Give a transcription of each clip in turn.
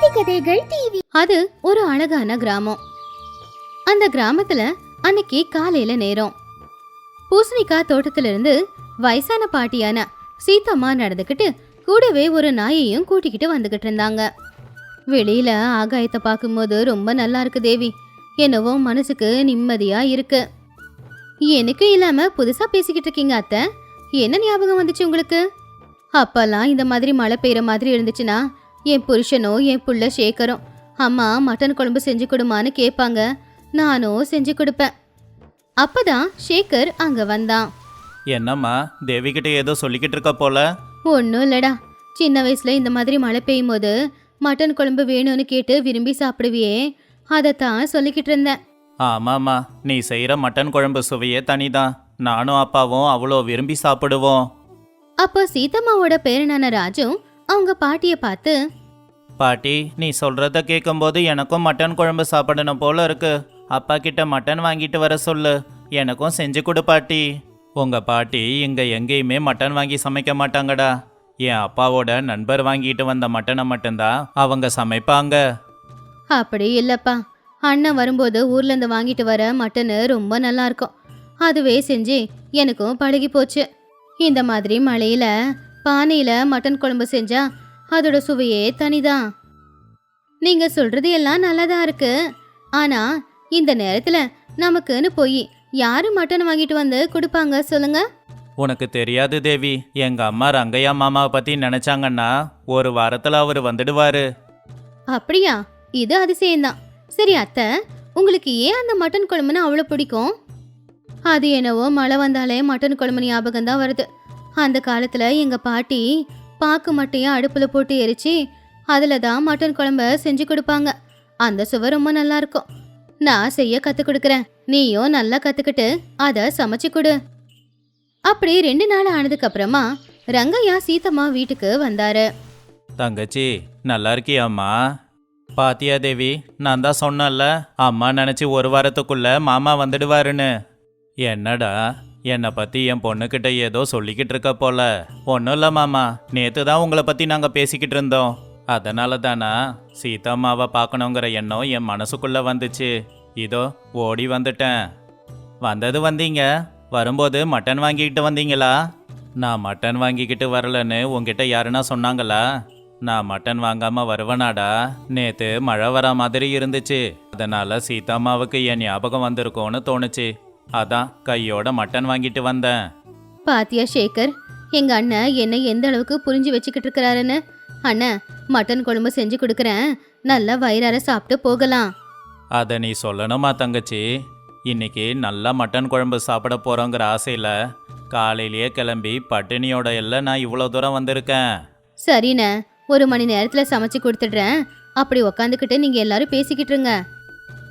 நீதி கதைகள் டிவி அது ஒரு அழகான கிராமம். அந்த கிராமத்துல அன்னைக்கு காலையில நேரம். பூசணிக்காய் தோட்டத்துல இருந்து வயசான பாட்டியான சீத்தம்மா நடந்துக்கிட்டு கூடவே ஒரு நாயையும் கூட்டிக்கிட்டு வந்துகிட்டு இருந்தாங்க. வெளியில ஆகாயத்தை பார்க்கும்போது ரொம்ப நல்லா இருக்கு தேவி. என்னவோ மனசுக்கு நிம்மதியா இருக்கு. எனக்கு இல்லாம புதுசா பேசிக்கிட்டு இருக்கீங்க அத்தை. என்ன ஞாபகம் வந்துச்சு உங்களுக்கு? அப்பெல்லாம் இந்த மாதிரி மழை பெய்யுற மாதிரி இருந்துச்சுன்னா என் புருஷனோ என் புள்ள சேகரும். அம்மா மட்டன் குழம்பு செஞ்சு கொடுமான்னு கேட்பாங்க நானும் செஞ்சு கொடுப்பேன். அப்பதான் சேகர் அங்க வந்தான். என்னம்மா தேவிகிட்ட ஏதோ சொல்லிக்கிட்டு இருக்க போல? ஒன்றும் இல்லடா. சின்ன வயசுல இந்த மாதிரி மழை பெய்யும் போது மட்டன் குழம்பு வேணும்னு கேட்டு விரும்பி சாப்பிடுவியே. அதைத்தான் சொல்லிக்கிட்டு இருந்தேன். ஆமாம்மா நீ செய்கிற மட்டன் குழம்பு சுவையே தனிதான். நானும் அப்பாவும் அவ்வளோ விரும்பி சாப்பிடுவோம். அப்போ சீதம்மாவோட பேரனான ராஜு அவங்க பாட்டியை பார்த்து பாட்டி நீ சொல்கிறத கேட்கும்போது எனக்கும் மட்டன் குழம்பு சாப்பிடணும் போல இருக்கு. அப்பா கிட்ட மட்டன் வாங்கிட்டு வர சொல்லு. எனக்கும் செஞ்சு கொடு பாட்டி. உங்கள் பாட்டி இங்கே எங்கேயுமே மட்டன் வாங்கி சமைக்க மாட்டாங்கடா. என் அப்பாவோட நண்பர் வாங்கிட்டு வந்த மட்டனை மட்டும்தான் அவங்க சமைப்பாங்க. அப்படி இல்லப்பா. அண்ணன் வரும்போது ஊர்ல இருந்து வாங்கிட்டு வர மட்டனு ரொம்ப நல்லா இருக்கும். அதுவே செஞ்சு எனக்கும் பழகி போச்சு. இந்த மாதிரி மழையில பானையில மட்டன் குழம்பு செஞ்சா அதோட சுவையே தனிதான். நீங்க சொல்றது எல்லாம் நல்லதா இருக்கு. ஆனா இந்த நேரத்துல நமக்குன்னு போய் யாரு மட்டன் வாங்கிட்டு வந்து கொடுப்பாங்க சொல்லுங்க? உனக்கு தெரியாது தேவி. எங்க அம்மா ரங்கையா மாமாவை பத்தி நினைச்சாங்கன்னா ஒரு வாரத்துல அவர் வந்துடுவாரு. அப்படியா? இது அதிசயம்தான். சரி அத்தை உங்களுக்கு ஏன் அந்த மட்டன் குழம்புன்னு அவ்வளோ பிடிக்கும்? அது என்னவோ மழை வந்தாலே மட்டன் குழம்பு ஞாபகம் தான் வருது. அந்த காலத்தில் எங்கள் பாட்டி பாக்கு மட்டையை அடுப்பில் போட்டு எரிச்சு அதில் தான் மட்டன் குழம்ப செஞ்சு கொடுப்பாங்க. அந்த சுவை ரொம்ப நல்லாயிருக்கும் நான் செய்ய கற்றுக் கொடுக்குறேன். நீயும் நல்லா கற்றுக்கிட்டு அதை சமைச்சு கொடு. அப்படி ரெண்டு நாள் ஆனதுக்கப்புறமா ரங்கையா சீத்தம்மா வீட்டுக்கு வந்தாரு. தங்கச்சி நல்லா இருக்கியாம்மா? பாத்தியா தேவி நான் தான் சொன்னேன்ல அம்மா நினச்சி ஒரு வாரத்துக்குள்ள மாமா வந்துடுவாருன்னு. என்னடா என்னை பற்றி என் பொண்ணுக்கிட்ட ஏதோ சொல்லிக்கிட்டு இருக்க போல. ஒன்றும் இல்லை மாமா. நேற்று தான் உங்களை பற்றி நாங்கள் பேசிக்கிட்டு இருந்தோம். அதனால தானா சீதாம்மாவை பார்க்கணுங்கிற எண்ணம் என் மனசுக்குள்ளே வந்துச்சு. இதோ ஓடி வந்துட்டேன். வந்தது வந்தீங்க? வரும்போது மட்டன் வாங்கிக்கிட்டு வந்தீங்களா? நான் மட்டன் வாங்கிக்கிட்டு வரலன்னு உங்ககிட்ட யாருன்னா சொன்னாங்களா? நான் மட்டன் வாங்காம வருவனாடா. நேத்து மழை வர மாதிரி இருந்துச்சு. அதனால சீதாம்மாவுக்கு என் ஞாபகம் வந்திருக்கோன்னு தோணுச்சு. அதான் கையோட மட்டன் வாங்கிட்டு வந்தேன். பாத்தியா சேகர் எங்க அண்ணன் என்னை எந்த அளவுக்கு புரிஞ்சு வச்சுக்கிட்டு இருக்கிறாருன்னு? அண்ணன் மட்டன் குழம்பு செஞ்சு கொடுக்குறேன். நல்லா வயிறார சாப்பிட்டு போகலாம். அதை நீ சொல்லணுமா தங்கச்சி? இன்னைக்கு நல்லா மட்டன் குழம்பு சாப்பிட போறோங்கிற ஆசையில காலையிலேயே கிளம்பி பட்டினியோட எல்லாம் நான் இவ்வளோ தூரம் வந்திருக்கேன். சரிண்ணே ஒரு மணி நேரத்துல சமைச்சு கொடுத்துடுறேன். அப்படி உக்காந்துக்கிட்டு நீங்க எல்லாரும் பேசிக்கிட்டு இருங்க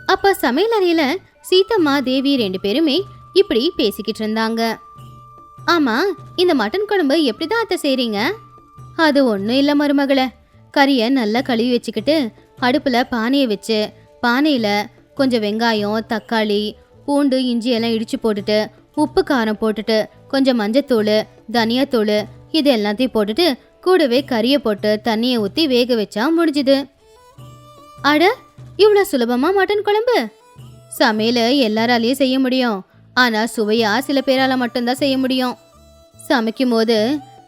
அப்ப சமையல் அறையில சீதம்மா தேவி ரெண்டு பேருமே இப்படி பேசிக்கிட்டு இருந்தாங்க. ஆமா இந்த மட்டன் குழம்பு எப்படிதான் அத்தை செய்றீங்க? அது ஒன்றும் இல்லை மருமகளே. கறியை நல்லா கழுவி வச்சுக்கிட்டு அடுப்பில் பானையை வச்சு பானையில் கொஞ்சம் வெங்காயம் தக்காளி பூண்டு இஞ்சி எல்லாம் இடித்து போட்டுட்டு உப்பு காரம் போட்டுட்டு கொஞ்சம் மஞ்சத்தூள் தனியாத்தூள் இது எல்லாத்தையும் போட்டுட்டு கூடவே கறியை போட்டு தண்ணியை ஊற்றி வேக வச்சா முடிஞ்சுது. அட இவ்வளோ சுலபமாக மட்டன் குழம்பு? சமையல் எல்லாராலையும் செய்ய முடியும். ஆனால் சுவையாக சில பேரால் மட்டும்தான் செய்ய முடியும். சமைக்கும் போது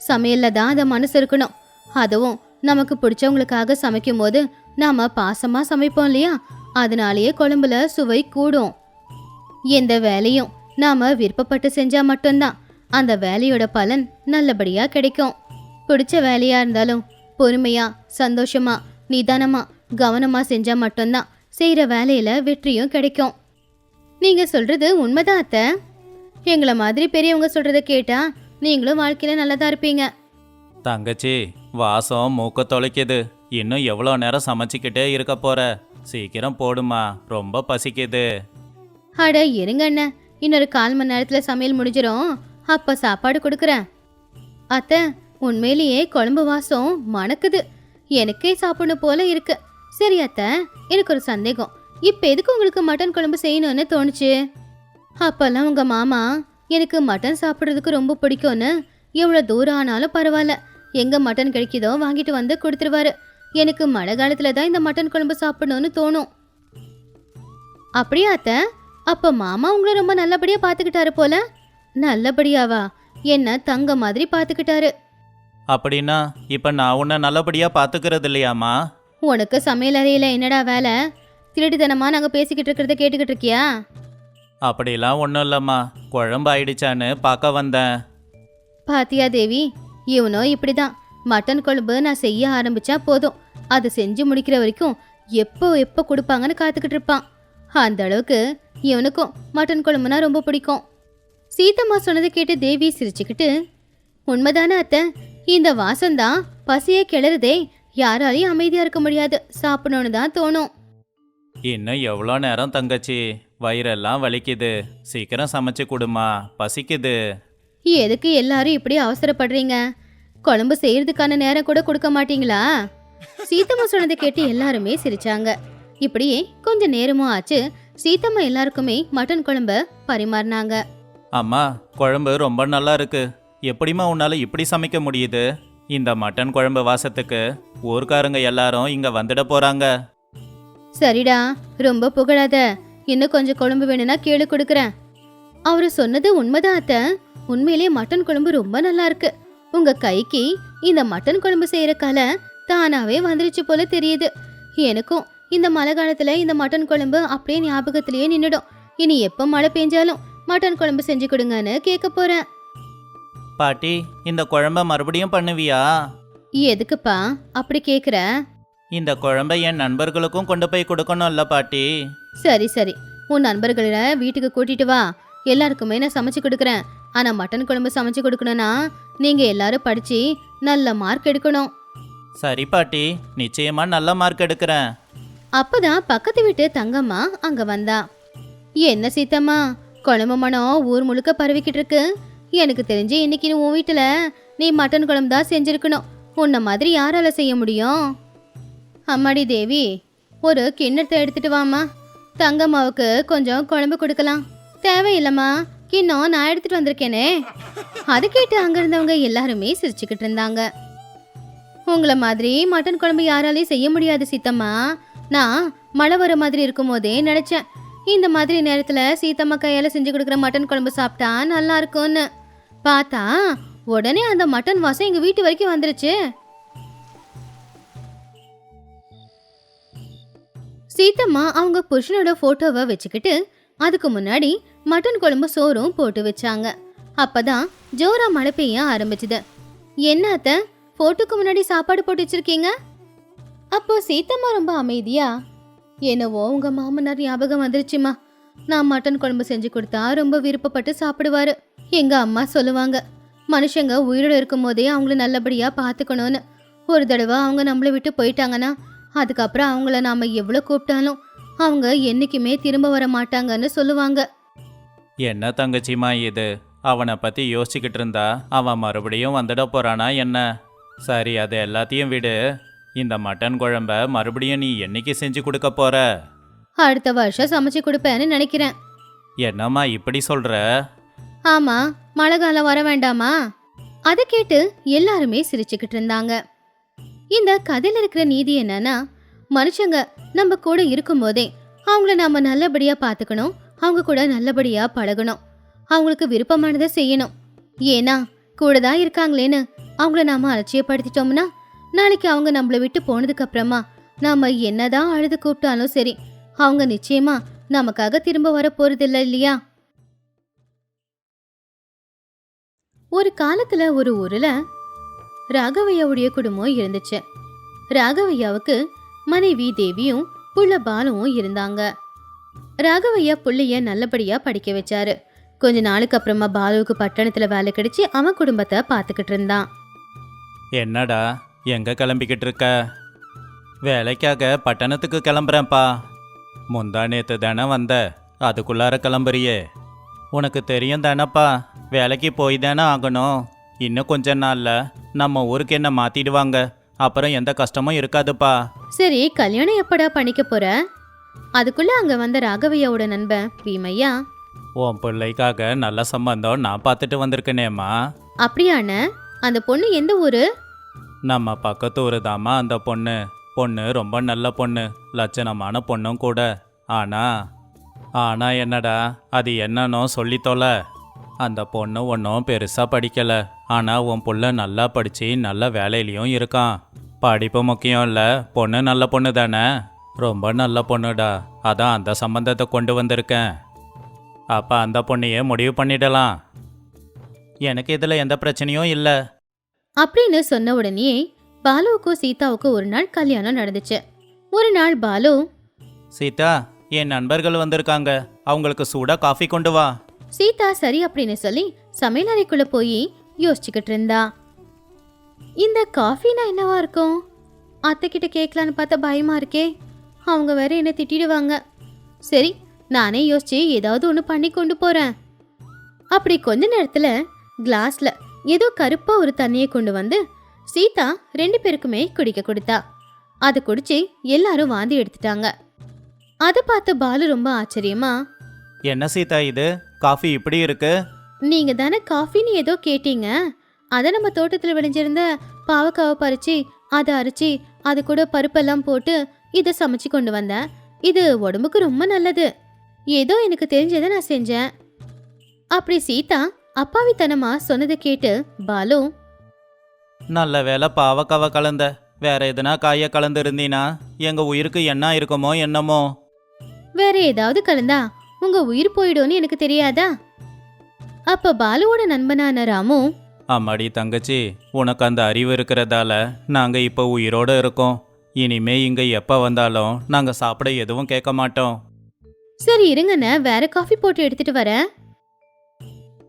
சமையலில் தான் அதை மனசு இருக்கணும். அதுவும் நமக்கு பிடிச்சவங்களுக்காக சமைக்கும் போது நாம் பாசமாக சமைப்போம் இல்லையா? அதனாலேயே குழம்புல சுவை கூடும். எந்த வேலையும் நாம் விருப்பப்பட்டு செஞ்சால் மட்டும்தான். அந்த வேலையோட பலன் நல்லபடியாக கிடைக்கும். பிடிச்ச வேலையாக இருந்தாலும் பொறுமையாக சந்தோஷமா நிதானமாக கவனமாக செஞ்சால் மட்டும்தான் செய்கிற வேலையில் வெற்றியும் கிடைக்கும். நீங்க சொல்றது உண்மைதான் அத்தை. எங்களை மாதிரி பெரியவங்க சொல்றத கேட்டா நீங்களும் வாழ்க்கையில நல்லதா இருப்பீங்க. தங்கச்சி வாசம் மூக்க தொலைக்குது. இன்னும் எவ்வளோ நேரம் சமைச்சிக்கிட்டே இருக்க போற? சீக்கிரம் போடுமா. ரொம்ப பசிக்குது. அட இருங்க அண்ணன் இன்னொரு கால் மணி நேரத்துல சமையல் முடிஞ்சிரும். அப்ப சாப்பாடு கொடுக்குறேன். அத்தை உண்மையிலேயே குழம்பு வாசம் மணக்குது. எனக்கே சாப்பிடணும் போல இருக்கு. சரி அத்தை. எனக்கு ஒரு சந்தேகம். இப்ப எதுக்கு உங்களுக்கு மட்டன் குழம்பு செய்யணும்னு தோணுச்சு? அப்பெல்லாம் உங்க மாமா எனக்கு மட்டன் சாப்பிட்றதுக்கு ரொம்ப பிடிக்கும்னு எவ்வளோ தூரம் ஆனாலும் பரவாயில்ல. எங்க மட்டன் கிடைக்குதோ வாங்கிட்டு வந்து கொடுத்துருவாரு. எனக்கு மழை காலத்துல தான் இந்த மட்டன் குழம்பு சாப்பிடணும்னு தோணும். அப்படியா அத்தை? அப்ப மாமா உங்களை ரொம்ப நல்லபடியா பாத்துக்கிட்டாரு போல. நல்லபடியாவா? என்ன தங்க மாதிரி பாத்துக்கிட்டாரு அப்படின்னா இப்போ நான் உன்னை நல்லபடியாக பார்த்துக்கிறது இல்லையாம்மா உனக்கு சமையல் அறையில என்னடா வேலை? திருடித்தனமா நாங்க பேசிக்கிட்டு இருக்கிறத கேட்டுக்கிட்டு இருக்கியா? அப்படிலாம் ஒன்றும் இல்லைம்மா. குழம்பு ஆயிடுச்சான்னு பார்க்க வந்தேன். பாத்தியா தேவி இவனோ இப்படிதான். மட்டன் குழம்பு நான் செய்ய ஆரம்பிச்சா போதும். அது செஞ்சு முடிக்கிற வரைக்கும் எப்போ எப்போ கொடுப்பாங்கன்னு காத்துக்கிட்டு இருப்பான். அந்த அளவுக்கு இவனுக்கும் மட்டன் குழம்புனா ரொம்ப பிடிக்கும். சீதம்மா சொன்னதை கேட்டு தேவி சிரிச்சுக்கிட்டு உண்மைதானே அத்தை. இந்த வாசம்தான் பசியே கிளறுதே. யாராலையும் அமைதியா இருக்க முடியாது. சாப்பிடணும்னு தான் தோணும். இன்னும் எவ்வளோ நேரம் தங்கச்சி? வயிறெல்லாம் வலிக்குது. சீக்கிரம் சமைச்சு கொடுமா. பசிக்குது. எதுக்கு எல்லாரும் இப்படி அவசரப்படுறீங்க? குழம்பு செய்யறதுக்கான நேரம் கூட கொடுக்க மாட்டீங்களா? சீத்தம்மா சொன்னதை கேட்டு எல்லாருமே சிரிச்சாங்க. இப்படியே கொஞ்ச நேரமும் ஆச்சு. சீத்தம்மா எல்லாருக்குமே மட்டன் குழம்ப பரிமாறினாங்க. அம்மா குழம்பு ரொம்ப நல்லா இருக்கு. எப்படிம்மா உன்னால இப்படி சமைக்க முடியுது? இந்த மட்டன் குழம்பு வாசத்துக்கு ஊர்க்காரங்க எல்லாரும் இங்க வந்துட போறாங்க. சரிடா ரொம்ப புகழாத. இன்னும் கொஞ்சம் குழம்பு வேணும்னா கேளு கொடுக்குறேன். அவரு சொன்னது உண்மைதான் அத்தை. உண்மையிலேயே மட்டன் குழம்பு ரொம்ப நல்லா இருக்கு. உங்க கைக்கு இந்த மட்டன் குழம்பு செய்யற கலை தானாவே வந்துருச்சு போல தெரியுது. எனக்கும் இந்த மழை காலத்துல இந்த மட்டன் குழம்பு அப்படியே ஞாபகத்திலேயே நின்னுடும். இனி எப்ப மழை பெஞ்சாலும் மட்டன் குழம்பு செஞ்சு கொடுங்கன்னு கேட்க போறேன். பாட்டி இந்த குழம்ப மறுபடியும் பண்ணுவியா? எதுக்குப்பா அப்படி கேக்குற? இந்த குழம்ப என் நண்பர்களுக்கும் கொண்டு போய் கொடுக்கணும்ல பாட்டி. சரி சரி. உன் நண்பர்களை வீட்டுக்கு கூட்டிட்டு வா. எல்லாருக்குமே நான் சமைச்சு கொடுக்குறேன். ஆனா மட்டன் குழம்பு சமைச்சு கொடுக்கணும்னா நீங்க எல்லாரும் படிச்சு நல்ல மார்க் எடுக்கணும். சரி பாட்டி. நிச்சயமா நல்ல மார்க் எடுக்கிறேன். அப்பதான் பக்கத்து வீட்டு தங்கம்மா அங்க வந்தா. என்ன சீத்தம்மா? குழம்பு மனம் ஊர் முழுக்க பரவிக்கிட்டு இருக்கு. எனக்கு தெரிஞ்சு இன்னைக்கு நீ உன் வீட்டுல நீ மட்டன் குழம்பு தான் செஞ்சிருக்கணும். உன்ன மாதிரி யாரால செய்ய முடியும்? அம்மாடி தேவி ஒரு கிண்ணத்தை எடுத்துட்டு வாம்மா. தங்கம்மாவுக்கு கொஞ்சம் குழம்பு கொடுக்கலாம். தேவையில்லைம்மா கிண்ணம் நான் எடுத்துட்டு வந்திருக்கேனே. அது கேட்டு அங்க இருந்தவங்க எல்லாருமே சிரிச்சுக்கிட்டு இருந்தாங்க. உங்களை மாதிரி மட்டன் குழம்பு யாராலையும் செய்ய முடியாது சீத்தம்மா. நான் மழை வர மாதிரி இருக்கும் போதே நினைச்சேன். இந்த மாதிரி நேரத்துல சீத்தம்மா கையால செஞ்சு கொடுக்குற மட்டன் குழம்பு சாப்பிட்டா நல்லா இருக்கும்னு. பார்த்தா உடனே அந்த மட்டன் வாசம் எங்க வீட்டு வரைக்கும் வந்துருச்சு. சீத்தம்மா அவங்க புருஷனோட ஃபோட்டோவை வச்சுக்கிட்டு அதுக்கு முன்னாடி மட்டன் குழம்பு சோறும் போட்டு வச்சாங்க. அப்பதான் ஜோரா மழை பெய்ய ஆரம்பிச்சுது. என்ன அத்தை முன்னாடி சாப்பாடு போட்டு வச்சிருக்கீங்க? அப்போ சீத்தம்மா ரொம்ப அமைதியா என்னவோ உங்க மாமனார் ஞாபகம் வந்துருச்சுமா. நான் மட்டன் குழம்பு செஞ்சு கொடுத்தா ரொம்ப விருப்பப்பட்டு சாப்பிடுவாரு. எங்க அம்மா சொல்லுவாங்க மனுஷங்க உயிரோடு இருக்கும் போதே அவங்கள நல்லபடியா பார்த்துக்கணும்னு. ஒரு தடவை அவங்க நம்மளை விட்டு போயிட்டாங்கன்னா அதுக்கப்புறம் அவங்கள நாம எவ்வளோ கூப்பிட்டாலும் அவங்க என்னைக்குமே திரும்ப வர மாட்டாங்கன்னு சொல்லுவாங்க. என்ன தங்கச்சிமா இது? அவனை பத்தி யோசிச்சுக்கிட்டு இருந்தா அவன் மறுபடியும் வந்துட போறானா என்ன? சரி அது எல்லாத்தையும் விடு. இந்த மட்டன் குழம்ப மறுபடியும் நீ என்னைக்கு செஞ்சு கொடுக்க போற? அடுத்த வருஷம் சமைச்சு கொடுப்பேன்னு நினைக்கிறேன். என்னம்மா இப்படி சொல்ற? ஆமா மழை காலம் வர வேண்டாமா? அதை கேட்டு எல்லாருமே சிரிச்சுக்கிட்டு இருந்தாங்க. இந்த கதையில இருக்கிற நீதி என்னன்னா மனுஷங்க நம்ம கூட இருக்கும்போதே அவங்கள நாம நல்லபடியா பார்த்துக்கணும் அவங்க கூட நல்லபடியா பழகணும். அவங்களுக்கு விருப்பமானதை செய்யணும். ஏன்னா கூட தான் இருக்காங்களேன்னு அவங்கள நாம அலட்சியப்படுத்திட்டோம்னா நாளைக்கு அவங்க நம்மளை விட்டு போனதுக்கு அப்புறமா நாம என்னதான் அழுது கூப்பிட்டாலும் சரி அவங்க நிச்சயமா நமக்காக திரும்ப வர போறதில்ல இல்லையா? ஒரு காலத்துல ஒரு ஊர்ல ராகவையாவுடைய குடும்பம் இருந்துச்சு. ராகவையாவுக்கு மனைவி தேவியும் புள்ள பாலுவும் இருந்தாங்க. ராகவையா புள்ளைய நல்லபடியா படிக்க வச்சாரு. கொஞ்ச நாளுக்கு அப்புறமா பாலுவுக்கு பட்டணத்துல வேலை கிடைச்சி அவன் குடும்பத்தை பார்த்துக்கிட்டு இருந்தான். என்னடா எங்க கிளம்பிக்கிட்டு இருக்க? வேலைக்காக பட்டணத்துக்கு கிளம்புறேன்ப்பா. முந்தா நேத்து தானே வந்த அதுக்குள்ளார கிளம்புறியே. உனக்கு தெரியும் தானப்பா வேலைக்கு போய் தானே ஆகணும். இன்னும் கொஞ்ச நாள்ல நம்ம ஊருக்கு என்ன மாத்திடுவாங்க? அப்புறம் எந்த கஷ்டமும் இருக்காதுப்பா. சரி கல்யாணம் எப்படா பண்ணிக்க போற? அதுக்குள்ள அங்க வந்த ராகவையாவோட நண்பன் பீமையா? உன் பிள்ளைக்காக நல்ல சம்பந்தம் நான் பார்த்துட்டு வந்திருக்கேனேம்மா. அப்படியான அந்த பொண்ணு எந்த ஊரு? நம்ம பக்கத்து ஊரு தாம்மா அந்த பொண்ணு. பொண்ணு ரொம்ப நல்ல பொண்ணு லட்சணமான பொண்ணும் கூட. ஆனா ஆனா என்னடா அது என்னன்னோ சொல்லி தொலை. அந்த பொண்ணு ஒன்றும் பெருசாக படிக்கல. ஆனால் உன் புள்ள நல்லா படித்து நல்ல வேலையிலையும் இருக்கான். படிப்பு முக்கியம் இல்லை. பொண்ணு நல்ல பொண்ணு தானே? ரொம்ப நல்ல பொண்ணுடா. அதான் அந்த சம்பந்தத்தை கொண்டு வந்திருக்கேன். அப்போ அந்த பொண்ணையே முடிவு பண்ணிடலாம். எனக்கு இதில் எந்த பிரச்சனையும் இல்லை. அப்படின்னு சொன்ன உடனே பாலுவுக்கும் சீதாவுக்கும் ஒரு நாள் கல்யாணம் நடந்துச்சு. ஒரு நாள் பாலு சீதா என் நண்பர்கள் வந்திருக்காங்க. அவங்களுக்கு சூடாக காஃபி கொண்டு வா. சீதா சரி அப்படின்னு சொல்லி சமையலறைக்குள்ள போய் யோசிச்சுக்கிட்டு இருந்தா இந்த காஃபினா என்னவா இருக்கும்? அத்தை கிட்ட கேட்கலான்னு பார்த்தா பயமா இருக்கே. அவங்க வேற என்ன திட்டிடுவாங்க. சரி நானே யோசிச்சு ஏதாவது ஒன்று பண்ணி கொண்டு போறேன். அப்படி கொஞ்ச நேரத்துல கிளாஸ்ல ஏதோ கருப்பா ஒரு தண்ணியை கொண்டு வந்து சீதா ரெண்டு பேருக்குமே குடிக்க கொடுத்தா. அதை குடிச்சு எல்லாரும் வாந்தி எடுத்துட்டாங்க. அதை பார்த்த பாலு ரொம்ப ஆச்சரியமா என்ன சீதா இது? காஃபி இப்படி இருக்கு? நீங்க தானே காஃபின்னு ஏதோ கேட்டீங்க. அதை நம்ம தோட்டத்தில் விளைஞ்சிருந்த பாவக்காவை பறிச்சு அதை அரைச்சி அது கூட பருப்பெல்லாம் போட்டு இதை சமைச்சு கொண்டு வந்தேன் இது உடம்புக்கு ரொம்ப நல்லது. ஏதோ எனக்கு தெரிஞ்சதை நான் செஞ்சேன். அப்படி சீதா அப்பாவித்தனமா சொன்னதை கேட்டு பாலு நல்ல வேலை பாவக்காவை கலந்த. வேற எதுனா காயை கலந்துருந்தீனா எங்க உயிருக்கு என்ன இருக்குமோ என்னமோ? வேற ஏதாவது கலந்தா உங்க உயிர் போயிடும்னு எனக்கு தெரியாதா? அப்ப பாலுவோட நண்பனான ராமு? அம்மாடி தங்கச்சி உனக்கு அந்த அறிவு இருக்கிறதால நாங்க இப்போ உயிரோட இருக்கோம். இனிமே இங்க எப்ப வந்தாலும் நாங்க சாப்பிட எதுவும் கேட்க மாட்டோம். சரி இருங்கண்ணே. வேற காஃபி போட்டு எடுத்துட்டு வரேன்.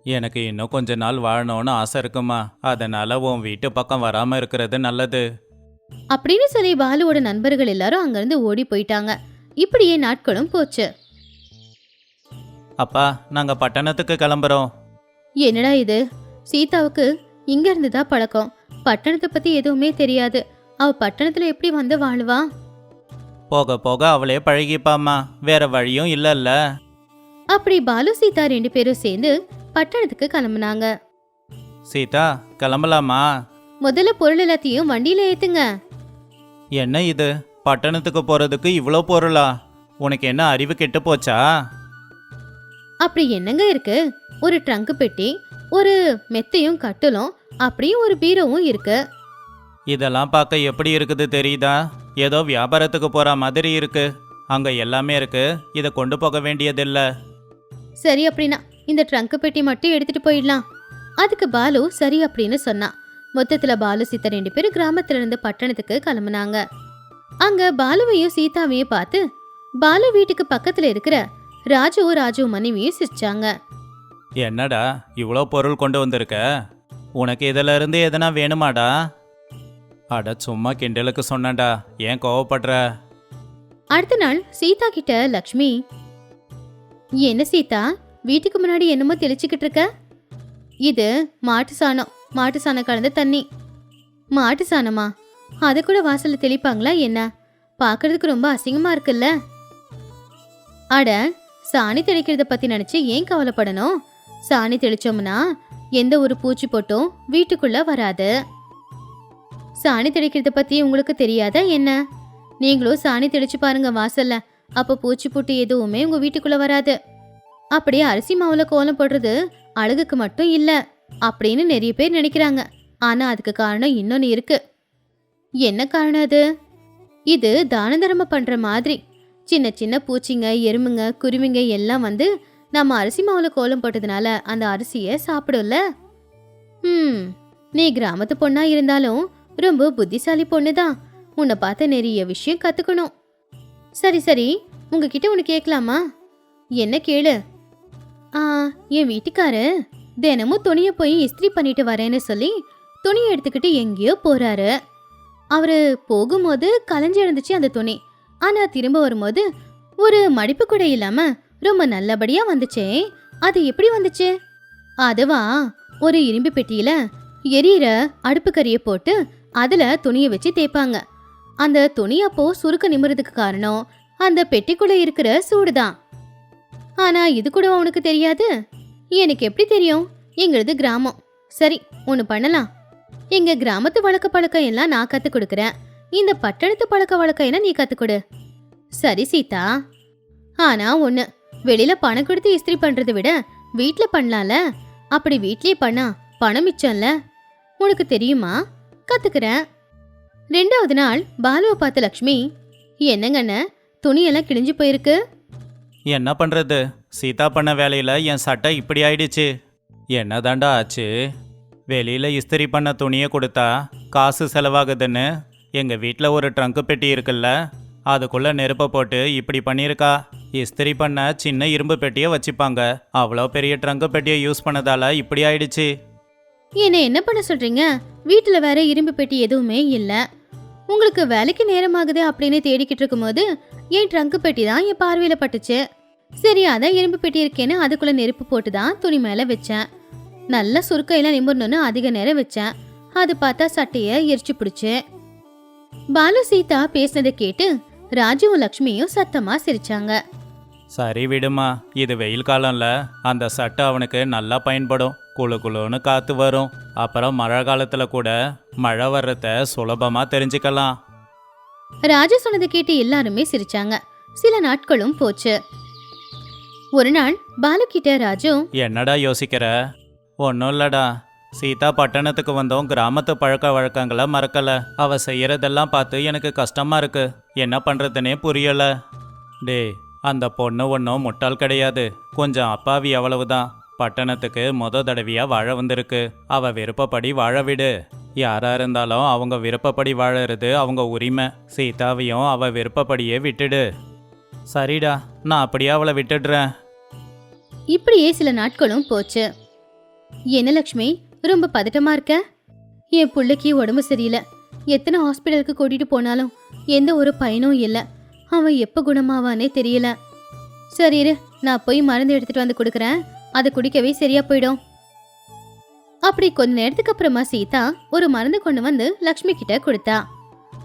எனக்கு இன்னும் கொஞ்ச நாள் வாழணும்னு ஆசை இருக்குமா? அதனால உன் வீட்டு பக்கம் வராம இருக்கிறது நல்லது. அப்படின்னு சொல்லி பாலுவோட நண்பர்கள் எல்லாரும் அங்கிருந்து ஓடி போயிட்டாங்க. இப்படியே நாட்களும் போச்சு. அப்பா நாங்க பட்டணத்துக்கு கிளம்புறோம். என்னடா இது? சீதாவுக்கு இங்க இருந்து தான் பழக்கம். பட்டணத்தை பத்தி எதுவுமே தெரியாது. அவ பட்டணத்துல எப்படி வந்து வாழ்வா? போக போக அவளே பழகிப்பாம்மா. வேற வழியும் இல்லைல்ல. அப்படி பாலு சீதா ரெண்டு பேரும் சேர்ந்து பட்டணத்துக்கு கிளம்புனாங்க. சீதா கிளம்பலாமா? முதல்ல பொருள் எல்லாத்தையும் வண்டியில ஏத்துங்க. என்ன இது? பட்டணத்துக்கு போறதுக்கு இவ்வளோ பொருளா? உனக்கு என்ன அறிவு கெட்டு போச்சா? அப்படி என்னங்க இருக்கு? ஒரு ட்ரங்க் பெட்டி ஒரு மெத்தையும் கட்டிலும் அப்படியும் ஒரு பீரோவும் இருக்கு. இதெல்லாம் பார்க்க எப்படி இருக்குது தெரியுதா? ஏதோ வியாபாரத்துக்கு போற மாதிரி இருக்கு. அங்க எல்லாமே இருக்கு. இதை கொண்டு போக வேண்டியதில்ல. சரி அப்படின்னா இந்த ட்ரங்க் பெட்டி மட்டும் எடுத்துட்டு போயிடலாம். அதுக்கு பாலு சரி அப்படின்னு சொன்னா. மொத்தத்துல பாலு சீதா ரெண்டு பேரும் கிராமத்துல இருந்து பட்டணத்துக்கு கிளம்புனாங்க. அங்க பாலுவையும் சீதாவையும் பார்த்து பாலு வீட்டுக்கு பக்கத்துல இருக்கிற ராஜு ராஜு மனைவியும் சிரிச்சாங்க. என்னடா இவ்வளோ பொருள் கொண்டு வந்திருக்க? உனக்கு இதில் இருந்து எதனா வேணுமாடா? அட சும்மா கிண்டலுக்கு சொன்னேன்டா. ஏன் கோவப்படுற? அடுத்த நாள் சீதா கிட்ட லக்ஷ்மி என்ன சீதா வீட்டுக்கு முன்னாடி என்னமோ தெளிச்சுக்கிட்டு இருக்க? இது மாட்டு சாணம் மாட்டு சாணம் கலந்த தண்ணி. மாட்டு சாணமா? அதை கூட வாசல்ல தெளிப்பாங்களா என்ன? பார்க்கறதுக்கு ரொம்ப அசிங்கமா இருக்குல்ல? அட சாணி தெளிக்கிறத பத்தி நினைச்சு ஏன் கவலைப்படணும்? சாணி தெளிச்சோம்னா எந்த ஒரு பூச்சி போட்டும் வீட்டுக்குள்ள வராது. சாணி தெளிக்கிறத பத்தி உங்களுக்கு தெரியாதா என்ன? நீங்களும் சாணி தெளிச்சு பாருங்க வாசல்ல. அப்ப பூச்சி புட்டு எதுவுமே உங்க வீட்டுக்குள்ள வராது. அப்படியே அரிசி மாவுல கோலம் போடுறது அழகுக்கு மட்டும் இல்ல அப்படின்னு நிறைய பேர் நினைக்கிறாங்க. ஆனா அதுக்கு காரணம் இன்னொன்னு இருக்கு. என்ன காரணம் அது? இது தான தர்மம் பண்ற மாதிரி. சின்ன சின்ன பூச்சிங்க எறும்புங்க குருவிங்க எல்லாம் வந்து நம்ம அரிசி மாவுல கோலம் போட்டதுனால அந்த அரிசியை சாப்பிடும்ல? ம். நீ கிராமத்து பொண்ணா இருந்தாலும் ரொம்ப புத்திசாலி பொண்ணு தான் உன்னை பார்த்து நிறைய விஷயம் கத்துக்கணும். சரி சரி. உங்ககிட்ட ஒன்று கேட்கலாமா? என்ன கேளு? ஆ என் வீட்டுக்காரு தினமும் துணியை போய் இஸ்திரி பண்ணிட்டு வரேன்னு சொல்லி துணியை எடுத்துக்கிட்டு எங்கேயோ போறாரு. அவரு போகும்போது கலைஞ்சிருந்துச்சு அந்த துணி. ஆனா திரும்ப வரும்போது ஒரு மடிப்பு கூட இல்லாம ரொம்ப நல்லபடியா வந்துச்சே. அது எப்படி வந்துச்சு? அதுவா? ஒரு இரும்பு பெட்டியில எரியற அடுப்பு கறியை போட்டு அதுல துணியை வச்சு தேய்ப்பாங்க. அந்த துணி அப்போ சுருக்க நிமிறதுக்கு காரணம் அந்த பெட்டிக்குள்ள இருக்கிற சூடு தான் ஆனா இது கூட உனக்கு தெரியாது? எனக்கு எப்படி தெரியும்? எங்களது கிராமம். சரி ஒன்று பண்ணலாம். எங்க கிராமத்து வழக்க பழக்கம் எல்லாம் நான் கற்றுக் கொடுக்குறேன். இந்த பட்டணத்து பழக்க வழக்கம் என்ன நீ கத்துக்கொடு? சரி சீதா. ஆனா ஒண்ணு வெளியில பணம் கொடுத்து இஸ்திரி பண்றதை விட வீட்ல பண்ணலாம்ல? அப்படி வீட்லயே பண்ணா பணம் மிச்சம்ல? உனக்கு தெரியுமா? கத்துக்கிறேன். ரெண்டாவது நாள் பாலுவை பார்த்த லக்ஷ்மி என்னங்கண்ண துணியெல்லாம் கிழிஞ்சு போயிருக்கு? என்ன பண்றது? சீதா பண்ண வேலையில என் சட்டை இப்படி ஆயிடுச்சு. என்னதாண்டா ஆச்சு? வெளியில இஸ்திரி பண்ண துணியை கொடுத்தா காசு செலவாகுதுன்னு எங்கள் வீட்டில் ஒரு ட்ரங்கு பெட்டி இருக்குல்ல அதுக்குள்ளே நெருப்பை போட்டு இப்படி பண்ணியிருக்கா? இஸ்திரி பண்ண சின்ன இரும்பு பெட்டியை வச்சுப்பாங்க. அவ்வளோ பெரிய ட்ரங்கு பெட்டியை யூஸ் பண்ணதால இப்படி ஆயிடுச்சு. என்ன என்ன பண்ண சொல்கிறீங்க வீட்டில் வேற இரும்பு பெட்டி எதுவுமே இல்லை. உங்களுக்கு வேலைக்கு நேரமாகுது அப்படின்னு தேடிக்கிட்டு இருக்கும்போது என் ட்ரங்கு பெட்டி தான் என் பார்வையில் பட்டுச்சு. சரி அதான் இரும்பு பெட்டி இருக்கேன்னு அதுக்குள்ள நெருப்பு போட்டு தான் துணி மேலே வச்சேன். நல்லா சுருக்கையெல்லாம் நிமிரணும்னு அதிக நேரம் வச்சேன். அது பார்த்தா சட்டையை எரிச்சு பிடிச்சு. பாலு சீதா பேசினதை கேட்டு ராஜுவும் லக்ஷ்மியும் சத்தமா சிரிச்சாங்க. சரி விடுமா இது வெயில் காலம்ல அந்த சட்டை அவனுக்கு நல்லா பயன்படும் குளு குளுன்னு காத்து வரும். அப்புறம் மழை காலத்துல கூட மழை வர்றத சுலபமா தெரிஞ்சுக்கலாம். ராஜு சொன்னதை கேட்டு எல்லாருமே சிரிச்சாங்க. சில நாட்களும் போச்சு. ஒரு நாள் பாலு கிட்ட ராஜு என்னடா யோசிக்கிற? ஒன்றும் இல்லடா. சீதா பட்டணத்துக்கு வந்தோம். கிராமத்து பழக்க வழக்கங்களை மறக்கல. அவ செய்யறதெல்லாம் பார்த்து எனக்கு கஷ்டமா இருக்கு. என்ன பண்றதுனே புரியல. டேய் அந்த பொண்ணு ஒன்றும் முட்டாள் கிடையாது. கொஞ்சம் அப்பாவி அவ்வளவுதான். பட்டணத்துக்கு முத தடவையா வாழ வந்திருக்கு. அவ விருப்பப்படி வாழ விடு. யாரா இருந்தாலும் அவங்க விருப்பப்படி வாழறது அவங்க உரிமை. சீதாவையும் அவ விருப்பப்படியே விட்டுடு. சரிடா நான் அப்படியே அவளை விட்டுடுறேன். இப்படியே சில நாட்களும் போச்சு. என்ன லக்ஷ்மி? ரொம்ப பதட்டமா இருக்க? என் பிள்ளைக்கு உடம்பு சரியில்லை. எத்தனை ஹாஸ்பிட்டலுக்கு கூட்டிட்டு போனாலும் எந்த ஒரு பயனும் இல்லை. அவன் எப்போ குணமாவானே தெரியல. சரி இரு நான் போய் மருந்து எடுத்துட்டு வந்து கொடுக்குறேன். அதை குடிக்கவே சரியா போயிடும். அப்படி கொஞ்ச நேரத்துக்கு அப்புறமா சீதா ஒரு மருந்து கொண்டு வந்து லக்ஷ்மி கிட்ட கொடுத்தா.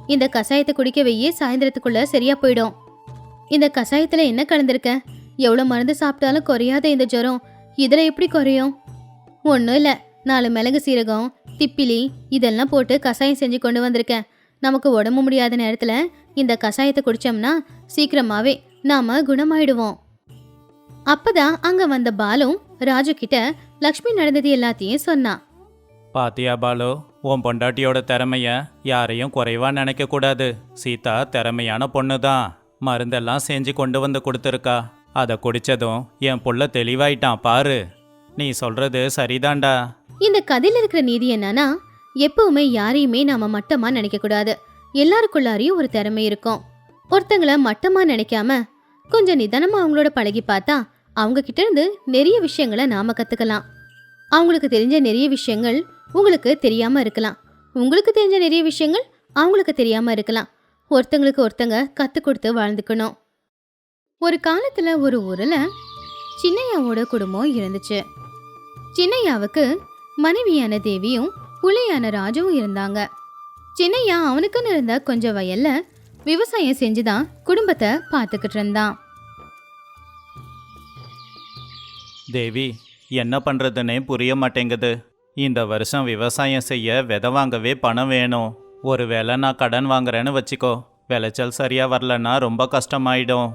இந்த கஷாயத்தை குடிக்க வையே சாயந்தரத்துக்குள்ள சரியா போயிடும். இந்த கஷாயத்துல என்ன கலந்திருக்க? எவ்வளவு மருந்து சாப்பிட்டாலும் குறையாத இந்த ஜுரம். இதுல எப்படி குறையும்? ஒன்றும் இல்லை. நாலு மிளகு சீரகம் திப்பிலி இதெல்லாம் போட்டு கஷாயம் செஞ்சு கொண்டு வந்திருக்கேன். நமக்கு உடம்பு முடியாத நேரத்தில் இந்த கஷாயத்தை குடித்தோம்னா சீக்கிரமாகவே நாம் குணமாயிடுவோம். அப்பதான் அங்க வந்த பாலு ராஜு கிட்ட லக்ஷ்மி நடந்தது எல்லாத்தையும் சொன்னான் பாத்தியா பாலு உன் பொண்டாட்டியோட திறமைய யாரையும் குறைவா நினைக்க கூடாது. சீதா திறமையான பொண்ணு தான் மருந்தெல்லாம் செஞ்சு கொண்டு வந்து கொடுத்துருக்கா. அதை குடிச்சதும் என் புள்ள தெளிவாயிட்டான் பாரு. நீ சொல்றது சரிதான்டா. இந்த கதையில இருக்கிற நீதி என்னன்னா எப்பவுமே யாரையுமே நாம மட்டமா நினைக்க கூடாது. எல்லாருக்குள்ளாரையும் ஒரு திறமை இருக்கும். ஒருத்தங்கள மட்டமா நினைக்காம கொஞ்சம் நிதானமா அவங்களோட பழகி பார்த்தா அவங்க கிட்ட இருந்து நிறைய விஷயங்களை நாம கத்துக்கலாம். அவங்களுக்கு தெரிஞ்ச நிறைய விஷயங்கள் உங்களுக்கு தெரியாம இருக்கலாம். உங்களுக்கு தெரிஞ்ச நிறைய விஷயங்கள் அவங்களுக்கு தெரியாம இருக்கலாம். ஒருத்தங்களுக்கு ஒருத்தங்க கத்து கொடுத்து வாழ்ந்துக்கணும். ஒரு காலத்துல ஒரு ஊர்ல சின்னையாவோட குடும்பம் இருந்துச்சு. சின்னையாவுக்கு மனைவியான தேவியும் புலியான ராஜுவும் இருந்தாங்க. சின்னையா அவனுக்குன்னு இருந்த கொஞ்சம் வயல்ல விவசாயம் செஞ்சுதான் குடும்பத்தை பார்த்துக்கிட்டு இருந்தான். தேவி என்ன பண்றதுன்னே புரிய மாட்டேங்குது. இந்த வருஷம் விவசாயம் செய்ய விதை வாங்கவே பணம் வேணும். ஒருவேளை நான் கடன் வாங்குறேன்னு வச்சுக்கோ விளைச்சல் சரியா வரலன்னா ரொம்ப கஷ்டமாயிடும்.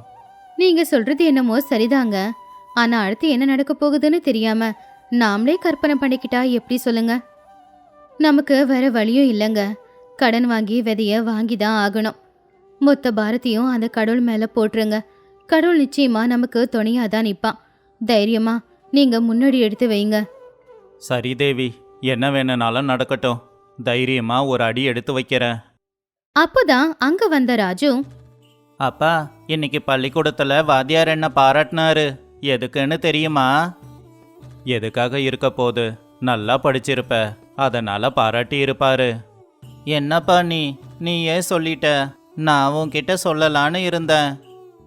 நீங்க சொல்றது என்னமோ சரிதாங்க. ஆனா அடுத்து என்ன நடக்க போகுதுன்னு தெரியாம நாமளே கற்பனை பண்ணிக்கிட்டா எப்படி சொல்லுங்க? நமக்கு வேற வழியும் இல்லைங்க. கடன் வாங்கி விதைய வாங்கி தான் ஆகணும். மொத்த பாரத்தையும் அந்த கடவுள் மேல போட்டுருங்க. கடவுள் நிச்சயமா நமக்கு துணையா தான் நிப்பான். தைரியமா நீங்க முன்னாடி எடுத்து வைங்க. சரி தேவி என்ன வேணும்னாலும் நடக்கட்டும். தைரியமா ஒரு அடி எடுத்து வைக்கிறேன். அப்பதான் அங்க வந்த ராஜு அப்பா இன்னைக்கு பள்ளிக்கூடத்துல வாத்தியார் என்ன பாராட்டினாரு? எதுக்குன்னு தெரியுமா? எதுக்காக இருக்க போது? நல்லா படிச்சிருப்ப. அதனால பாராட்டி இருப்பாரு. என்னப்பா நீ? நீ ஏன் சொல்லிட்ட? நான் உன்கிட்ட சொல்லலான்னு இருந்தேன்.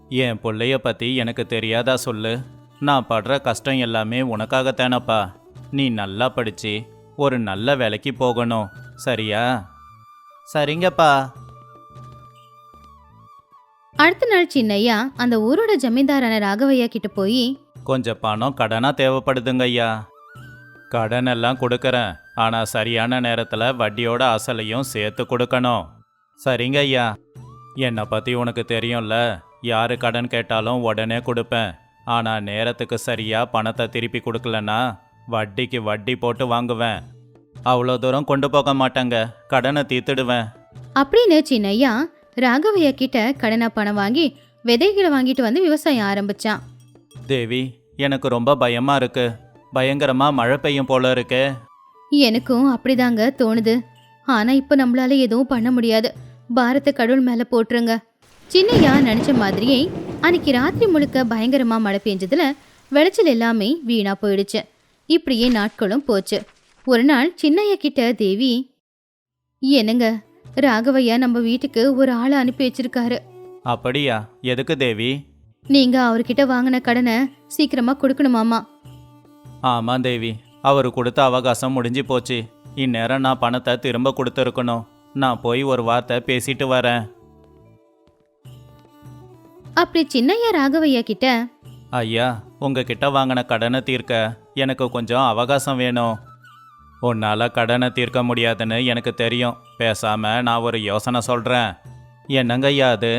என் பிள்ளைய பத்தி எனக்கு தெரியாதா சொல்லு. நான் படுற கஷ்டம் எல்லாமே உனக்காகத்தானப்பா. நீ நல்லா படிச்சு ஒரு நல்ல வேலைக்கு போகணும். சரியா? சரிங்கப்பா. அடுத்த நாள் சின்னையா அந்த ஊரோட ஜமீன்தாரான ராகவையா கிட்ட போய் கொஞ்சம் பணம் கடனாக தேவைப்படுதுங்க ஐயா. கடன் எல்லாம் கொடுக்கறேன். ஆனால் சரியான நேரத்தில் வட்டியோட அசலையும் சேர்த்து கொடுக்கணும். சரிங்க ஐயா. என்னை பற்றி உனக்கு தெரியும்ல. யார் கடன் கேட்டாலும் உடனே கொடுப்பேன். ஆனால் நேரத்துக்கு சரியாக பணத்தை திருப்பி கொடுக்கலன்னா வட்டிக்கு வட்டி போட்டு வாங்குவேன். அவ்வளோ தூரம் கொண்டு போக மாட்டேங்க. கடனை தீர்த்துடுவேன். அப்படின்னு சின்னையா ராகவையா கிட்ட கடனை பணம் வாங்கி விதைகளை வாங்கிட்டு வந்து விவசாயம் ஆரம்பிச்சான். தேவி எனக்கு ரொம்ப பயமா இருக்கு. பயங்கரமா மழை பெய்யும் போல இருக்கு. எனக்கும் அப்படிதாங்க தோணுது. ஆனா இப்ப நம்மளால எதுவும் பண்ண முடியாது. பாரத கடவுள் மேல போட்டுருங்க. சின்னையா நினைச்ச மாதிரியே அன்னைக்கு ராத்திரி முழுக்க பயங்கரமா மழை பெஞ்சதுல விளைச்சல் எல்லாமே வீணா போயிடுச்சு. இப்படியே நாட்களும் போச்சு. ஒரு நாள் சின்னையா கிட்ட தேவி என்னங்க? ராகவையா நம்ம வீட்டுக்கு ஒரு ஆளை அனுப்பி வச்சிருக்காரு. அப்படியா? எதுக்கு தேவி? நீங்க அவர்கிட்ட வாங்கின கடனை சீக்கிரமா கொடுக்கணுமாமா ஆமா தேவி. அவர் கொடுத்த அவகாசம் முடிஞ்சு போச்சு. இந்நேரம் நான் பணத்தை திரும்ப கொடுத்துருக்கணும். நான் போய் ஒரு வார்த்தை பேசிட்டு வரேன். அப்படி சின்னையா ராகவையா கிட்ட? ஐயா உங்ககிட்ட வாங்கின கடனை தீர்க்க எனக்கு கொஞ்சம் அவகாசம் வேணும். உன்னால் கடனை தீர்க்க முடியாதுன்னு எனக்கு தெரியும். பேசாம நான் ஒரு யோசனை சொல்கிறேன் என்னங்க ஐயா அது?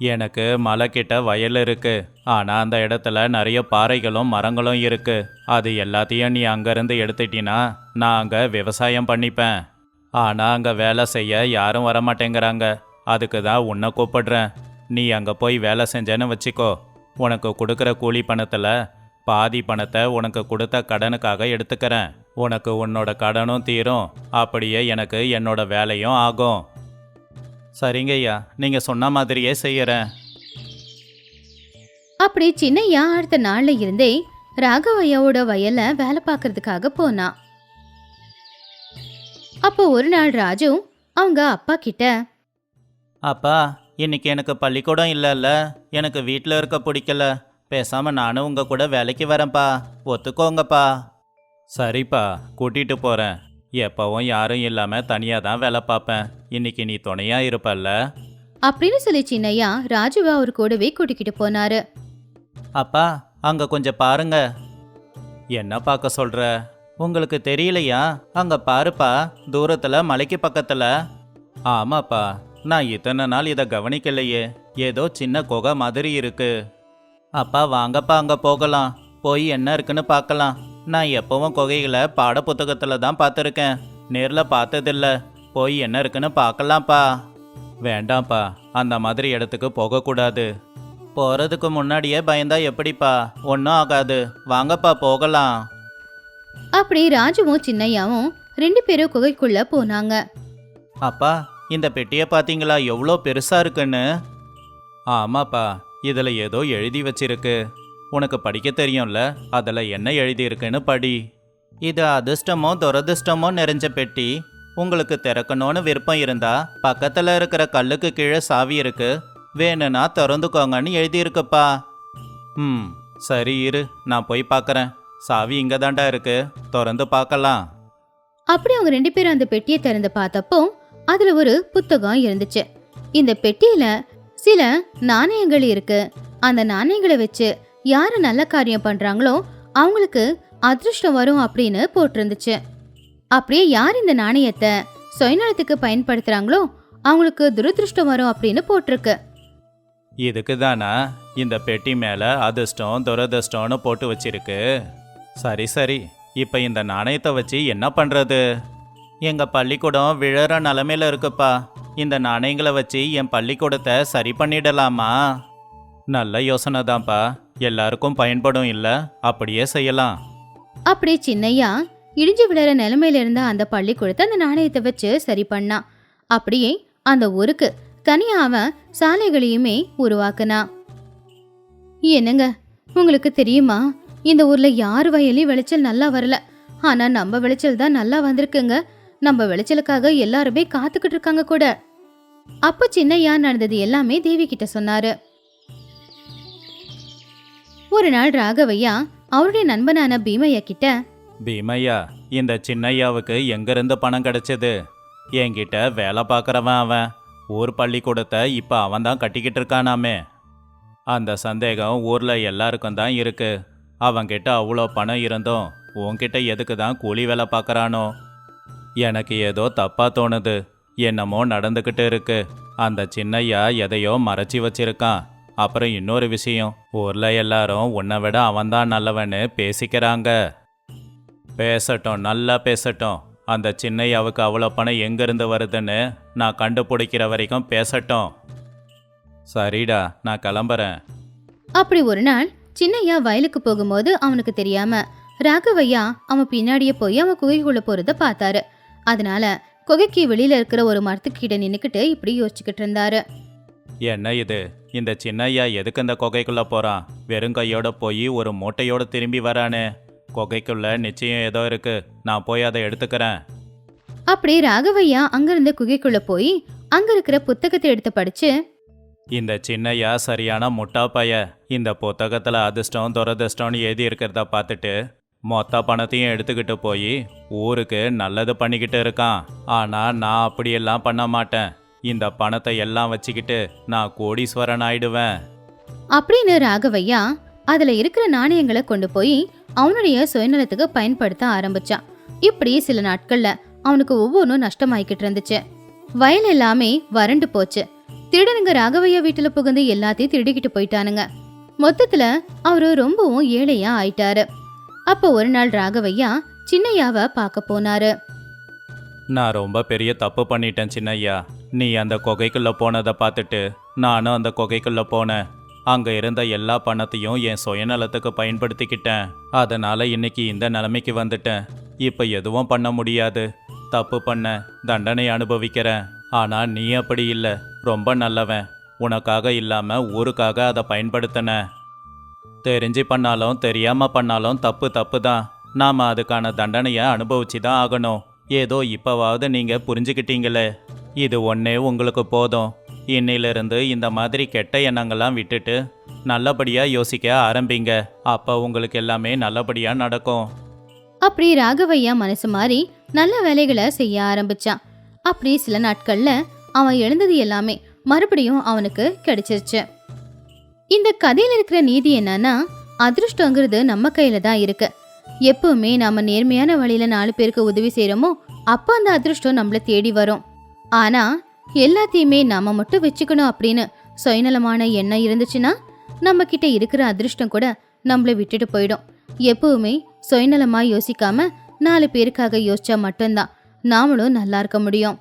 எனக்கு மலை கிட்ட வயல் இருக்கு. ஆனால் அந்த இடத்துல நிறைய பாறைகளும் மரங்களும் இருக்கு. அது எல்லாத்தையும் நீ அங்கேருந்து எடுத்துட்டினா நான் அங்கே விவசாயம் பண்ணிப்பேன். ஆனால் அங்கே வேலை செய்ய யாரும் வரமாட்டேங்கிறாங்க. அதுக்கு தான் உன்னை கூப்பிடுறேன். நீ அங்கே போய் வேலை செஞ்சேன்னு வச்சுக்கோ. உனக்கு கொடுக்குற கூலி பணத்தில் பாதி பணத்தை உனக்கு கொடுத்த கடனுக்காக எடுத்துக்கிறேன். உனக்கு உன்னோட கடனும் தீரும். அப்படியே எனக்கு என்னோட வேலையும் ஆகும். சரிங்க ஐயா நீங்கள் சொன்ன மாதிரியே செய்யறேன். அப்படி சின்னையா அடுத்த நாள்ல இருந்தே ராகவையாவோட வயல்ல வேலை பார்க்கறதுக்காக போனான் அப்போ ஒரு நாள் ராஜு அவங்க அப்பா கிட்ட அப்பா இன்னைக்கு எனக்கு பள்ளிக்கூடம் இல்லைல்ல எனக்கு வீட்டில் இருக்க பிடிக்கல பேசாமல் நானும் உங்கள் கூட வேலைக்கு வரேன்ப்பா ஒத்துக்கோங்கப்பா. சரிப்பா கூட்டிகிட்டு போகிறேன் எப்பவும் யாரும் இல்லாமல் தனியாக தான் வேலை பார்ப்பேன். இன்னைக்கு நீ துணையாக இருப்பல்ல? அப்படின்னு சொல்லி சின்னையா ராஜுவை அவர் கூடவே கூட்டிக்கிட்டு போனாரு. அப்பா அங்கே கொஞ்சம் பாருங்க. என்ன பார்க்க சொல்கிற உங்களுக்கு தெரியலையா? அங்கே பாருப்பா தூரத்தில் மலைக்கு பக்கத்தில். ஆமாப்பா நான் இத்தனை நாள் இதை கவனிக்கலையே. ஏதோ சின்ன குகை மாதிரி இருக்கு. அப்பா வாங்கப்பா அங்கே போகலாம். போய் என்ன இருக்குன்னு பார்க்கலாம். நான் எப்பவும் குகைகளை பாட புத்தகத்தில் தான் பார்த்துருக்கேன். நேரில் பார்த்ததில்ல. போய் என்ன இருக்குன்னு பார்க்கலாம்ப்பா. வேண்டாம்ப்பா. அந்த மாதிரி இடத்துக்கு போகக்கூடாது. போகிறதுக்கு முன்னாடியே பயந்தா எப்படிப்பா? ஒன்றும் ஆகாது. வாங்கப்பா போகலாம். அப்படி ராஜுவும் சின்னையாவும் ரெண்டு பேரும் குகைக்குள்ள போனாங்க. அப்பா இந்த பெட்டியை பார்த்தீங்களா? எவ்வளோ பெருசாக இருக்குன்னு. ஆமாப்பா. இதில் ஏதோ எழுதி வச்சிருக்கு. உனக்கு படிக்க தெரியும்ல? அதில் என்ன எழுதியிருக்குன்னு படி. இது அதிர்ஷ்டமோ துரதிர்ஷ்டமோ நிறைஞ்ச பெட்டி. உங்களுக்கு திறக்கணும்னு விருப்பம் இருந்தா பக்கத்தில் இருக்கிற கல்லுக்கு கீழே சாவி இருக்கு. வேணும்னா திறந்துக்கோங்கன்னு எழுதியிருக்குப்பா. ம் சரி இரு நான் போய் பார்க்குறேன் சாவி இங்கே தாண்டா இருக்கு. திறந்து பார்க்கலாம். அப்படி அவங்க ரெண்டு பேரும் அந்த பெட்டியை திறந்து பார்த்தப்போ அதுல ஒரு புத்தகம் இருந்துச்சு. இந்த பெட்டியில சில நாணயங்கள் இருக்கு. அந்த நாணயங்களை வச்சு யார் நல்ல காரியம் பண்ணுறாங்களோ அவங்களுக்கு அதிர்ஷ்டம் வரும் அப்படின்னு போட்டிருந்துச்சு. அப்படியே யார் இந்த நாணயத்தை சுயநலத்துக்கு பயன்படுத்துகிறாங்களோ அவங்களுக்கு துரதிருஷ்டம் வரும் அப்படின்னு போட்டிருக்கு. இதுக்கு தானா இந்த பெட்டி மேலே அதிர்ஷ்டம் துரதிர்ஷ்டம்னு போட்டு வச்சிருக்கு. சரி சரி. இப்போ இந்த நாணயத்தை வச்சு என்ன பண்ணுறது எங்கள் பள்ளிக்கூடம் விழற நிலமையில இருக்குப்பா. இந்த நாணயங்களை வச்சு என் பள்ளிக்கூடத்தை சரி பண்ணிடலாமா? நல்ல யோசனை தான்ப்பா எல்லாருக்கும் பயன்படும் இல்லை அப்படியே செய்யலாம். அப்படி சின்னையா இடிஞ்சு விழற நிலைமையில இருந்த அந்த பள்ளிக்கூடத்தை அந்த நாணயத்தை வச்சு சரி பண்ணான் அப்படியே அந்த ஊருக்கு தனியா அவன் சாலைகளையுமே உருவாக்குனான் என்னங்க உங்களுக்கு தெரியுமா? இந்த ஊர்ல யார் வயலையும் விளைச்சல் நல்லா வரல. ஆனா நம்ம விளைச்சல் தான் நல்லா வந்திருக்குங்க. நம்ம விளைச்சலுக்காக எல்லாருமே காத்துக்கிட்டு இருக்காங்க கூட. அப்ப சின்னையா நடந்தது எல்லாமே தேவி கிட்ட சொன்னாரு. ஒரு நாள் ராகவையா அவருடைய நண்பனான பீமையா கிட்ட பீமையா இந்த சின்னையாவுக்கு எங்கேருந்து பணம் கிடைச்சது? என்கிட்ட வேலை பார்க்குறவன் அவன். ஊர் பள்ளிக்கூடத்தை இப்போ அவன் தான் கட்டிக்கிட்டு இருக்கானாமே. அந்த சந்தேகம் ஊரில் எல்லாருக்கும் தான் இருக்கு. அவன்கிட்ட அவ்வளோ பணம் இருந்தும் உன்கிட்ட எதுக்கு தான் கூலி வேலை பார்க்குறானோ? எனக்கு ஏதோ தப்பாக தோணுது. என்னமோ நடந்துக்கிட்டு இருக்கு. அந்த சின்னையா எதையோ மறைச்சி வச்சிருக்கான். அப்புறம் இன்னொரு விஷயம். ஊர்ல எல்லாரும் உன்னை விட அவன்தான் நல்லவன்னு பேசிக்கிறாங்க. பேசட்டும் நல்லா பேசட்டும். அந்த சின்னையாவுக்கு அவ்வளோ பணம் எங்கேருந்து வருதுன்னு நான் கண்டுபிடிக்கிற வரைக்கும் பேசட்டும். சரிடா நான் கிளம்புறேன். அப்படி ஒரு நாள் சின்னையா வயலுக்கு போகும்போது அவனுக்கு தெரியாம ராகவையா அவன் பின்னாடியே போய் அவன் குகைக்குள்ள போறத பார்த்தாரு. அதனால குகைக்கு வெளியில இருக்கிற ஒரு மரத்துக்கிட்ட நின்னுக்கிட்டு இப்படி யோசிச்சுக்கிட்டு இருந்தாரு. என்ன இது? இந்த சின்னையா எதுக்கு இந்த குகைக்குள்ள போறான் வெறும் கையோட போய் ஒரு மூட்டையோட திரும்பி வரானே. குகைக்குள்ள நிச்சயம் ஏதோ இருக்கு. நான் போய் அதை எடுத்துக்கிறேன். அப்படி ராகவையா அங்கிருந்த குகைக்குள்ள போய் அங்க இருக்கிற புத்தகத்தை எடுத்து படிச்சு இந்த சின்னையா சரியான முட்டா பைய. இந்த புத்தகத்துல அதிர்ஷ்டம் துரதிர்ஷ்டம்னு எழுதி இருக்கிறத பார்த்துட்டு மொத்த பணத்தையும் எடுத்துக்கிட்டு போய் ஊருக்கு நல்லது பண்ணிக்கிட்டு இருக்கான். ஆனா நான் அப்படியெல்லாம் பண்ண மாட்டேன். இந்த பணத்தை எல்லாம் வச்சுக்கிட்டு நான் கோடீஸ்வரன் ஆயிடுவேன். அப்படின்னு ராகவையா அதுல இருக்கிற நாணயங்களை கொண்டு போய் அவனுடைய சுயநலத்துக்கு பயன்படுத்த ஆரம்பிச்சான். இப்படி சில நாட்கள்ல அவனுக்கு ஒவ்வொன்றும் நஷ்டமாயிக்கிட்டு இருந்துச்சு. வயல் எல்லாமே வறண்டு போச்சு. திருடனுங்க ராகவையா வீட்டுல புகுந்து எல்லாத்தையும் திருடிக்கிட்டு போயிட்டானுங்க. மொத்தத்துல அவரு ரொம்பவும் ஏழையா ஆயிட்டாரு. அப்போ ஒரு நாள் ராகவையா சின்னையாவை பார்க்க போனாரு. நான் ரொம்ப பெரிய தப்பு பண்ணிட்டேன் சின்னையா. நீ அந்த குகைக்குள்ளே போனதை பார்த்துட்டு நானும் அந்த குகைக்குள்ளே போனேன். அங்கே இருந்த எல்லா பணத்தையும் என் சுயநலத்துக்கு பயன்படுத்திக்கிட்டேன். அதனால் இன்னைக்கு இந்த நிலைமைக்கு வந்துட்டேன். இப்போ எதுவும் பண்ண முடியாது. தப்பு பண்ண தண்டனை அனுபவிக்கிறேன். ஆனால் நீ அப்படி இல்லை. ரொம்ப நல்லவன். உனக்காக இல்லாமல் ஊருக்காக அதை பயன்படுத்தின. தெரிஞ்சு பண்ணாலும் தெரியாமல் பண்ணாலும் தப்பு தப்பு தான் நாம் அதுக்கான தண்டனையை அனுபவிச்சு தான் ஆகணும். ஏதோ இப்பவாவது நீங்கள் புரிஞ்சுக்கிட்டீங்களே. இது ஒன்றே உங்களுக்கு போதும். இன்னிலிருந்து இந்த மாதிரி கெட்ட எண்ணங்கள்லாம் விட்டுட்டு நல்லபடியாக யோசிக்க ஆரம்பிங்க. அப்போ உங்களுக்கு எல்லாமே நல்லபடியாக நடக்கும். அப்படி ராகவையா மனசு மாறி நல்ல வேலைகளை செய்ய ஆரம்பிச்சான். அப்படி சில நாட்கள்ல அவன் எழுந்தது எல்லாமே மறுபடியும் அவனுக்கு கிடைச்சிருச்சு. இந்த கதையில இருக்கிற நீதி என்னன்னா அதிர்ஷ்டங்கிறது நம்ம கையில தான் இருக்கு. எப்பவுமே நாம நேர்மையான வழியில நாலு பேருக்கு உதவி செய்யறோமோ அப்ப அந்த அதிர்ஷ்டம் நம்மள தேடி வரும். ஆனா எல்லாத்தையுமே நாம மட்டும் வச்சுக்கணும் அப்படின்னு சுயநலமான எண்ணம் இருந்துச்சுன்னா நம்ம கிட்ட இருக்கிற அதிர்ஷ்டம் கூட நம்மள விட்டுட்டு போயிடும். எப்பவுமே சுயநலமா யோசிக்காம நாலு பேருக்காக யோசிச்சா மட்டும்தான் நாமளும் நல்லா இருக்க முடியும்.